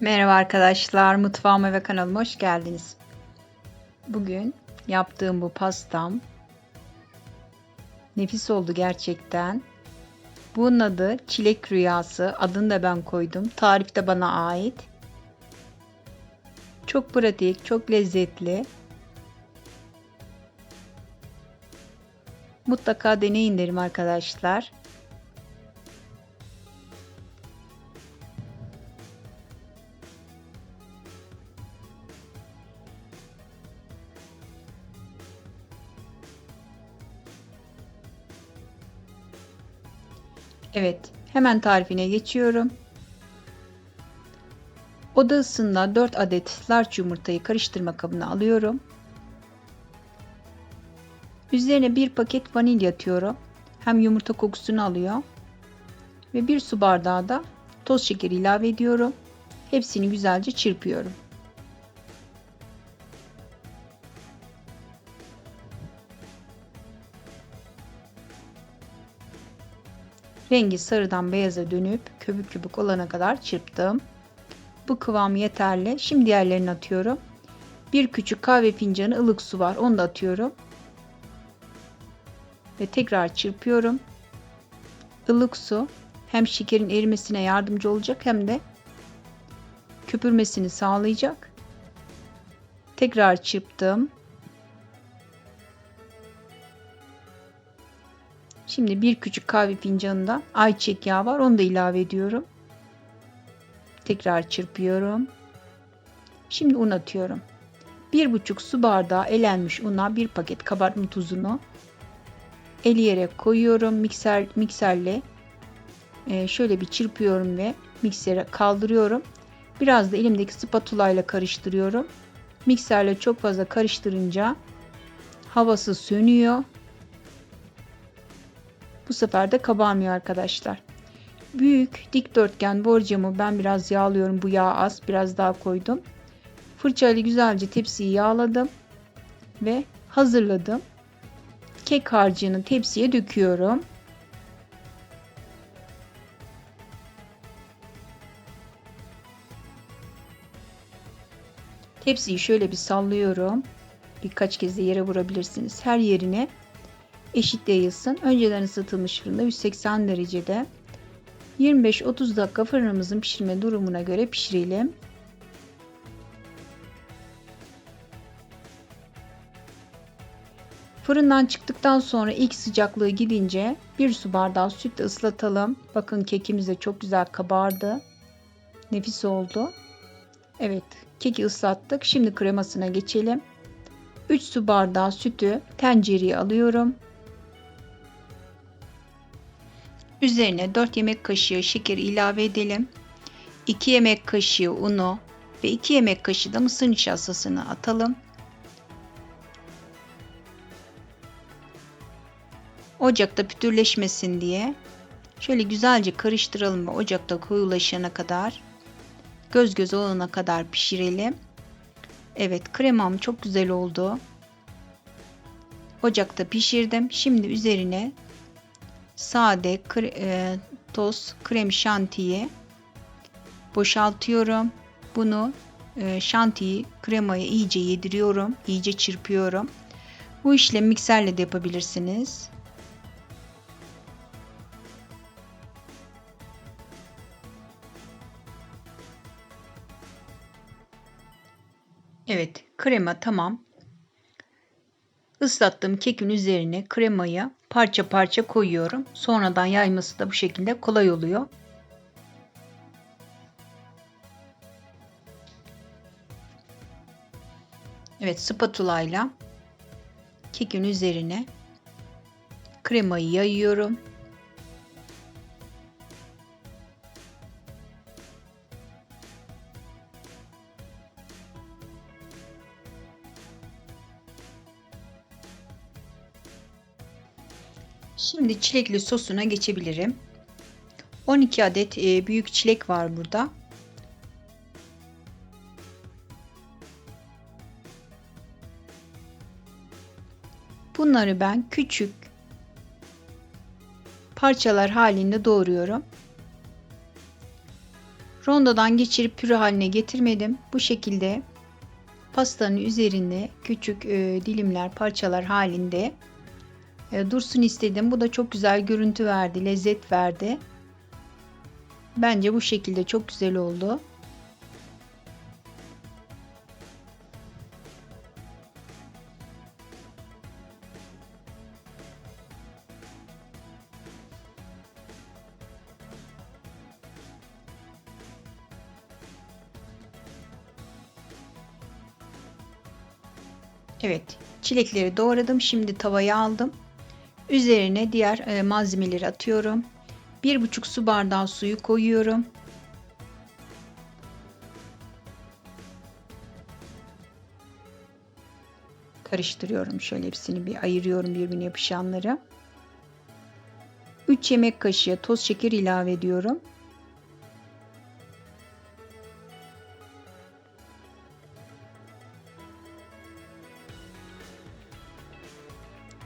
Merhaba arkadaşlar, mutfağıma ve kanalıma hoş geldiniz. Bugün yaptığım bu pastam nefis oldu gerçekten. Bunun adı çilek rüyası. Adını da ben koydum. Tarif de bana ait. Çok pratik, çok lezzetli. Mutlaka deneyin derim arkadaşlar. Evet, hemen tarifine geçiyorum. Oda ısısında 4 adet large yumurtayı karıştırma kabına alıyorum. Üzerine bir paket vanilya atıyorum. Hem yumurta kokusunu alıyor. Ve bir su bardağı da toz şeker ilave ediyorum. Hepsini güzelce çırpıyorum. Rengi sarıdan beyaza dönüp köpük köpük olana kadar çırptım. Bu kıvam yeterli. Şimdi diğerlerini atıyorum. Bir küçük kahve fincanı ılık su var. Onu da atıyorum. Ve tekrar çırpıyorum. Ilık su hem şekerin erimesine yardımcı olacak hem de köpürmesini sağlayacak. Tekrar çırptım. Şimdi bir küçük kahve fincanında ayçiçek yağı var. Onu da ilave ediyorum. Tekrar çırpıyorum. Şimdi un atıyorum. Bir buçuk su bardağı elenmiş una bir paket kabartma tuzunu eleyerek koyuyorum. Mikser mikserle e, şöyle bir çırpıyorum ve miksere kaldırıyorum. Biraz da elimdeki spatula ile karıştırıyorum. Mikserle çok fazla karıştırınca havası sönüyor bu sefer de kabarmıyor arkadaşlar. Büyük dikdörtgen borcamı ben biraz yağlıyorum. Bu yağ az. Biraz daha koydum. Fırçayla güzelce tepsiyi yağladım. Ve hazırladım. Kek harcını tepsiye döküyorum. Tepsiyi şöyle bir sallıyorum. Birkaç kez de yere vurabilirsiniz. Her yerine eşit yayılsın. Önceden ısıtılmış fırında 180 derecede 25-30 dakika fırınımızın pişirme durumuna göre pişirelim. Fırından çıktıktan sonra ilk sıcaklığı gidince bir su bardağı sütle ıslatalım. Bakın kekimiz de çok güzel kabardı. Nefis oldu. Evet keki ıslattık. Şimdi kremasına geçelim. 3 su bardağı sütü tencereye alıyorum. Üzerine 4 yemek kaşığı şeker ilave edelim. 2 yemek kaşığı unu ve 2 yemek kaşığı da mısır nişastasını atalım. Ocakta pütürleşmesin diye şöyle güzelce karıştıralım ve ocakta koyulaşana kadar göz göz olana kadar pişirelim. Evet kremam çok güzel oldu. Ocakta pişirdim. Şimdi üzerine sade kre, e, toz krem şantiyi boşaltıyorum. Bunu e, şantiyi kremaya iyice yediriyorum. iyice çırpıyorum. Bu işlemi mikserle de yapabilirsiniz. Evet, krema tamam. Islattığım kekin üzerine kremayı parça parça koyuyorum. Sonradan yayması da bu şekilde kolay oluyor. Evet spatula ile kekin üzerine kremayı yayıyorum. Şimdi çilekli sosuna geçebilirim. 12 adet e, büyük çilek var burada. Bunları ben küçük parçalar halinde doğruyorum. Rondodan geçirip püre haline getirmedim. Bu şekilde pastanın üzerine küçük e, dilimler, parçalar halinde dursun istedim. Bu da çok güzel görüntü verdi, lezzet verdi. Bence bu şekilde çok güzel oldu. Evet, çilekleri doğradım. Şimdi tavaya aldım. Üzerine diğer e, malzemeleri atıyorum. 1,5 su bardağı suyu koyuyorum. Karıştırıyorum. Şöyle hepsini bir ayırıyorum birbirine yapışanları. 3 yemek kaşığı toz şeker ilave ediyorum.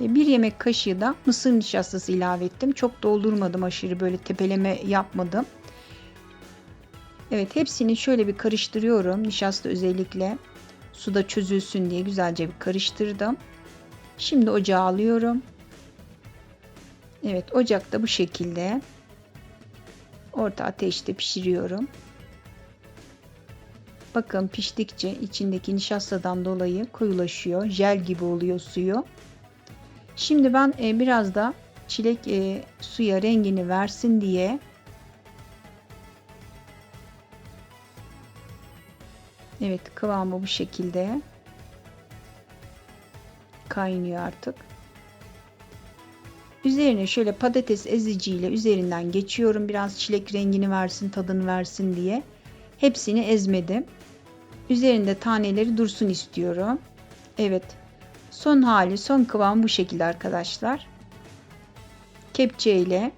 Ve bir yemek kaşığı da mısır nişastası ilave ettim. Çok doldurmadım aşırı böyle tepeleme yapmadım. Evet hepsini şöyle bir karıştırıyorum. Nişasta özellikle suda çözülsün diye güzelce bir karıştırdım. Şimdi ocağa alıyorum. Evet ocakta bu şekilde orta ateşte pişiriyorum. Bakın piştikçe içindeki nişastadan dolayı koyulaşıyor. Jel gibi oluyor suyu. Şimdi ben e, biraz da çilek e, suya rengini versin diye Evet kıvamı bu şekilde kaynıyor artık. Üzerine şöyle patates eziciyle üzerinden geçiyorum. Biraz çilek rengini versin, tadını versin diye. Hepsini ezmedim. Üzerinde taneleri dursun istiyorum. Evet. Son hali, son kıvam bu şekilde arkadaşlar. Kepçe ile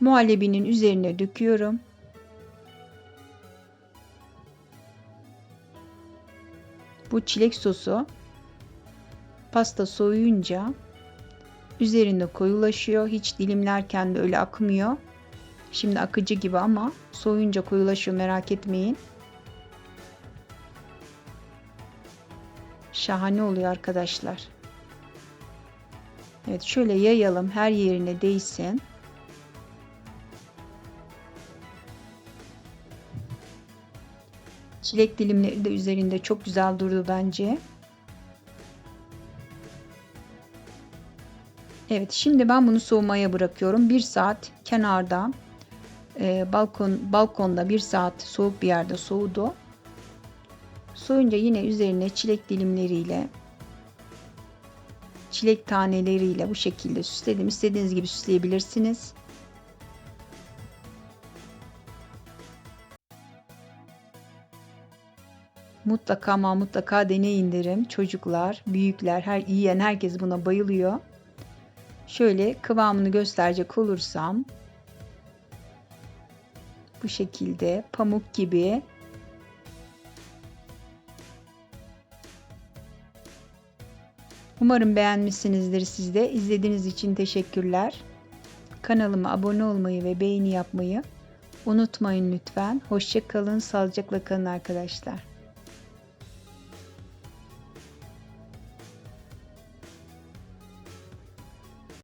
muhallebinin üzerine döküyorum. Bu çilek sosu pasta soğuyunca üzerinde koyulaşıyor. Hiç dilimlerken de öyle akmıyor. Şimdi akıcı gibi ama soğuyunca koyulaşıyor merak etmeyin. Şahane oluyor arkadaşlar. Evet şöyle yayalım her yerine değsin. Çilek dilimleri de üzerinde çok güzel durdu bence. Evet şimdi ben bunu soğumaya bırakıyorum. Bir saat kenarda e, balkon balkonda bir saat soğuk bir yerde soğudu. Soğuyunca yine üzerine çilek dilimleriyle çilek taneleriyle bu şekilde süsledim. İstediğiniz gibi süsleyebilirsiniz. Mutlaka ama mutlaka deneyin derim. Çocuklar, büyükler, her yiyen herkes buna bayılıyor. Şöyle kıvamını gösterecek olursam bu şekilde pamuk gibi Umarım beğenmişsinizdir siz de. İzlediğiniz için teşekkürler. Kanalıma abone olmayı ve beğeni yapmayı unutmayın lütfen. Hoşçakalın, sağlıcakla kalın arkadaşlar.